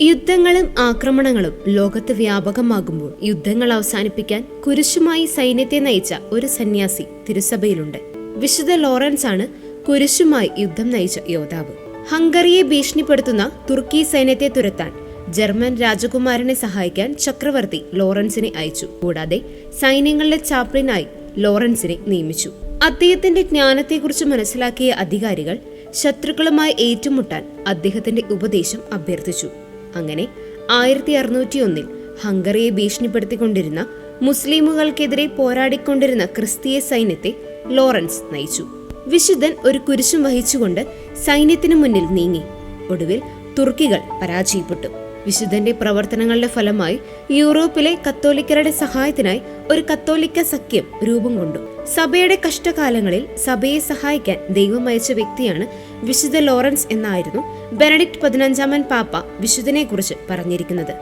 യുദ്ധങ്ങളും ആക്രമണങ്ങളും ലോകത്ത് വ്യാപകമാകുമ്പോൾ യുദ്ധങ്ങൾ അവസാനിപ്പിക്കാൻ കുരിശുമായി സൈന്യത്തെ നയിച്ച ഒരു സന്യാസി തിരുസഭയിലുണ്ട്. വിശുദ്ധ ലോറൻസ് ആണ് കുരിശുമായി യുദ്ധം നയിച്ച യോദ്ധാവ്. ഹംഗറിയെ ഭീഷണിപ്പെടുത്തുന്ന തുർക്കി സൈന്യത്തെ തുരത്താൻ ജർമ്മൻ രാജകുമാരനെ സഹായിക്കാൻ ചക്രവർത്തി ലോറൻസിനെ അയച്ചു. കൂടാതെ സൈന്യങ്ങളുടെ ചാപ്ലിനായി ലോറൻസിനെ നിയമിച്ചു. അദ്ദേഹത്തിന്റെ ജ്ഞാനത്തെക്കുറിച്ച് മനസ്സിലാക്കിയ അധികാരികൾ ശത്രുക്കളുമായി ഏറ്റുമുട്ടാൻ അദ്ദേഹത്തിന്റെ ഉപദേശം അഭ്യർത്ഥിച്ചു. അങ്ങനെ ആയിരത്തി അറുന്നൂറ്റി ഒന്നിൽ ഹംഗറിയെ ഭീഷണിപ്പെടുത്തിക്കൊണ്ടിരുന്ന മുസ്ലിമുകൾക്കെതിരെ പോരാടിക്കൊണ്ടിരുന്ന ക്രിസ്തീയ സൈന്യത്തെ ലോറൻസ് നയിച്ചു. വിശുദ്ധൻ ഒരു കുരിശും വഹിച്ചുകൊണ്ട് സൈന്യത്തിനു മുന്നിൽ നീങ്ങി. ഒടുവിൽ തുർക്കികൾ പരാജയപ്പെട്ടു. വിശുദ്ധന്റെ പ്രവർത്തനങ്ങളുടെ ഫലമായി യൂറോപ്പിലെ കത്തോലിക്കരുടെ സഹായത്തിനായി ഒരു കത്തോലിക്ക സഖ്യം രൂപം കൊണ്ടു. സഭയുടെ കഷ്ടകാലങ്ങളിൽ സഭയെ സഹായിക്കാൻ ദൈവം അയച്ച വ്യക്തിയാണ് വിശുദ്ധ ലോറൻസ് എന്നായിരുന്നു ബെനഡിക്ട് പതിനഞ്ചാമൻ പാപ്പ വിശുദ്ധനെ കുറിച്ച് പറഞ്ഞിരിക്കുന്നത്.